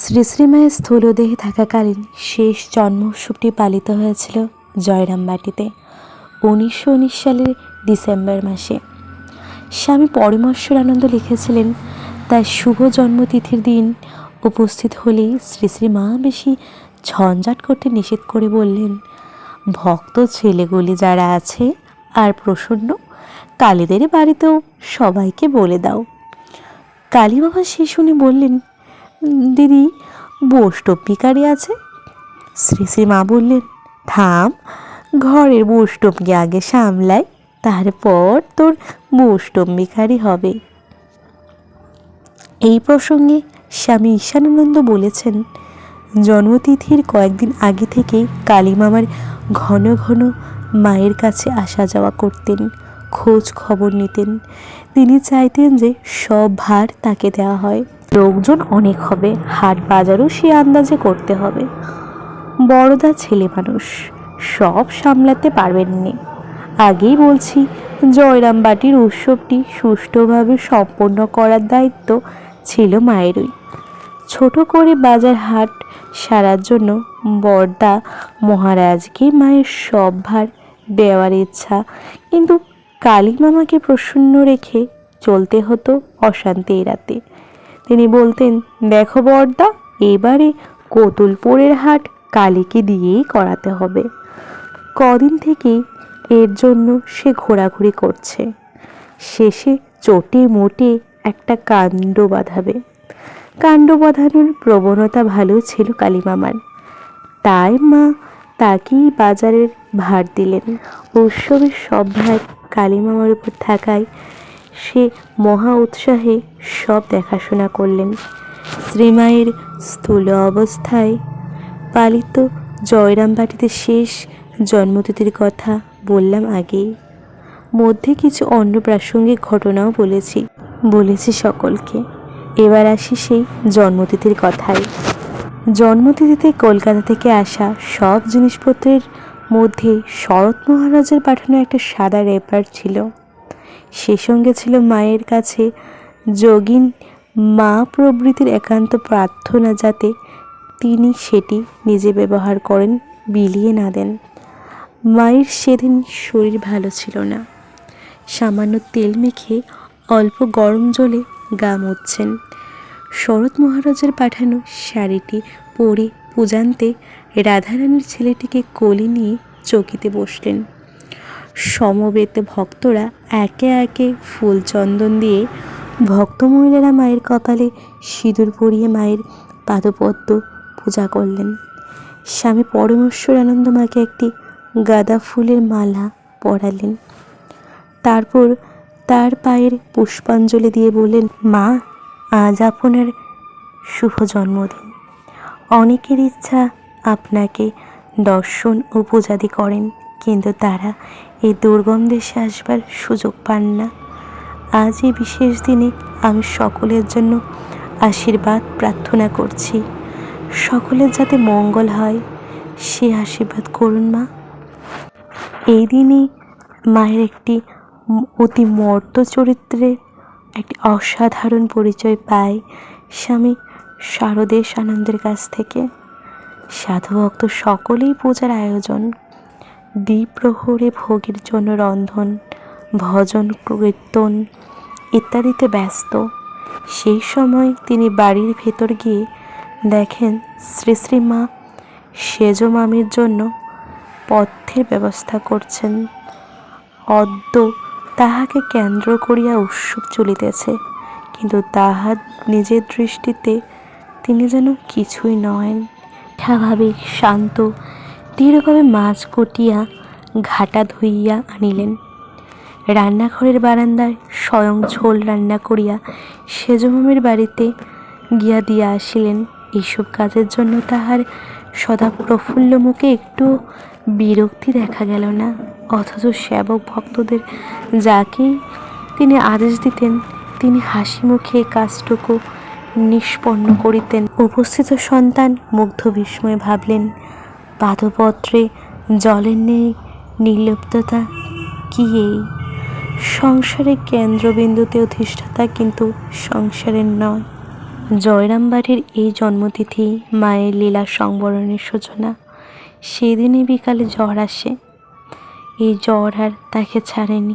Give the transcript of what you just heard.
শ্রী শ্রীমায়ের স্থূলদেহে থাকাকালীন শেষ জন্ম উৎসবটি পালিত হয়েছিল জয়রামবাটিতে, উনিশশো উনিশ সালের ডিসেম্বর মাসে। স্বামী পরমেশ্বর আনন্দ লিখেছিলেন, তার শুভ জন্মতিথির দিন উপস্থিত হলেই শ্রী শ্রী মা বেশি ঝঞ্ঝাট করতে নিষেধ করে বললেন, ভক্ত ছেলেগুলি যারা আছে আর প্রসন্ন, কালীদের বাড়িতেও সবাইকে বলে দাও। কালী বাবা সে শুনে বললেন দিদি বৈষ্ণব আছে। শ্রী শ্রী মা বললেন, থাম, ঘরের বৈষ্ণবকে আগে সামলাই, তারপর তোর বৈষ্ণব হবে। এই প্রসঙ্গে স্বামী ঈশানানন্দ বলেছেন, জন্মতিথির কয়েকদিন আগে থেকে কালী মামার ঘন ঘন মায়ের কাছে আসা যাওয়া করতেন, খোঁজ খবর নিতেন। তিনি চাইতেন যে সব ভার তাকে দেওয়া হয়। লোকজন অনেক হবে, হাট বাজারও সে আন্দাজে করতে হবে। বড়দা ছেলে মানুষ, সব সামলাতে পারবেননি। আগেই বলছি জয়রাম বাটির উৎসবটি সুষ্ঠুভাবে সম্পন্ন করার দায়িত্ব ছিল মায়েরই। ছোট করে বাজার হাট সারার জন্য বর্দা মহারাজকে মায়ের সব ভার দেওয়ার ইচ্ছা, কিন্তু কালী মামাকে প্রসন্ন রেখে চলতে হতো অশান্তি এড়াতে তিনি বলতেন, দেখো বর্দা এবারে কতুলপুরের হাট কালীকে দিয়েই করাতে হবে। কদিন থেকেই এর জন্য সে ঘোরাঘুরি করছে। শেষে চটে মোটে একটা কাণ্ড বাঁধাবে। কাণ্ড বাঁধানোর প্রবণতা ভালো ছিল কালীমামার। তাই মা তাকেই বাজারের ভার দিলেন। উৎসবের সব ভার কালীমামার উপর থাকায় সে মহা উৎসাহে সব দেখাশোনা করলেন। শ্রীমায়ের স্থূল অবস্থায় পালিত জয়রামবাটিতে শেষ জন্মতিথির কথা বললাম আগেই। মধ্যে কিছু অন্য প্রাসঙ্গিক ঘটনাও বলেছি বলেছি সকলকে। এবার আসি সেই জন্মতিথির কথায়। জন্মতিথিতে কলকাতা থেকে আসা সব জিনিসপত্রের মধ্যে শরৎ মহারাজের পাঠানো একটা সাদা রেপার ছিল। সে সঙ্গে ছিল মায়ের কাছে যোগিন মা প্রভৃতির একান্ত প্রার্থনা যাতে তিনি সেটি নিজে ব্যবহার করেন, বিলিয়ে না দেন। মায়ের সেদিন শরীর ভালো ছিল না। সামান্য তেল মেখে অল্প গরম জলে গা মুছছেন। শরৎ মহারাজের পাঠানো শাড়িটি পরে পূজান্তে রাধারানীর ছেলেটিকে কোলে নিয়ে চকিতে বসলেন। সমবেত ভক্তরা একে একে ফুল চন্দন দিয়ে ভক্ত মহিলারা মায়ের কপালে সিঁদুর পরিয়ে মায়ের পাদপদ্ম পূজা করলেন। স্বামী পরমেশ্বর আনন্দ মাকে একটি গাঁদা ফুলের মালা পরালেন। তারপর তার পায়ের পুষ্পাঞ্জলি দিয়ে বললেন, মা, আজ আপনার শুভ জন্মদিন। অনেকের ইচ্ছা আপনাকে দর্শন ও পূজাদি করেন। কিন্তু তারা এই দুর্গম দেশে আসবার সুযোগ পান না। আজ এই বিশেষ দিনে আমি সকলের জন্য আশীর্বাদ প্রার্থনা করছি। সকলের যাতে মঙ্গল হয়, সে আশীর্বাদ করুন মা। এই দিনই মায়ের একটি অতি মর্ত চরিত্রে একটি অসাধারণ পরিচয় পায় স্বামী শারদেশ আনন্দের কাছ থেকে। সাধু ভক্ত সকলেই পূজার আয়োজন দ্বিপ্রহরে ভোগের জন্য রন্ধন, ভজন, কীর্তন ইত্যাদিতে ব্যস্ত। সেই সময় তিনি বাড়ির ভেতর গিয়ে দেখেন শ্রী শ্রী মা সেজ মামির জন্য পথ্যের ব্যবস্থা করছেন। অদ্য তাহাকে কেন্দ্র করিয়া উৎসুক চলিতেছে, কিন্তু তাহার নিজের দৃষ্টিতে তিনি যেন কিছুই নহেন স্বাভাবিক, শান্ত দৃঢ়ভাবে মাছ কটিয়া, ঘাটা ধুইয়া আনিলেন। রান্নাঘরের বারান্দায় স্বয়ং ঝোল রান্না করিয়া সেজমামের বাড়িতে গিয়া দিয়া আসিলেন। এইসব কাজের জন্য তাহার সদা প্রফুল্ল মুখে একটু বিরক্তি দেখা গেল না, অথচ সেবক ভক্তদের যাকেই তিনি আদেশ দিতেন, তিনি হাসি মুখে কাজটুকু নিষ্পন্ন করিতেন। উপস্থিত সন্তান মুগ্ধ বিস্ময়ে ভাবলেন পাদপত্রে জলের নেই, নির্লিপ্ততা কি এই? সংসারের কেন্দ্রবিন্দুতে অধিষ্ঠাতা কিন্তু সংসারের নয়। জয়রামবাড়ির এই জন্মতিথি মায়ের লীলা সংবরণের সূচনা, সেদিনই বিকালে জ্বর আসে। এই জ্বর আর তাকে ছাড়েনি।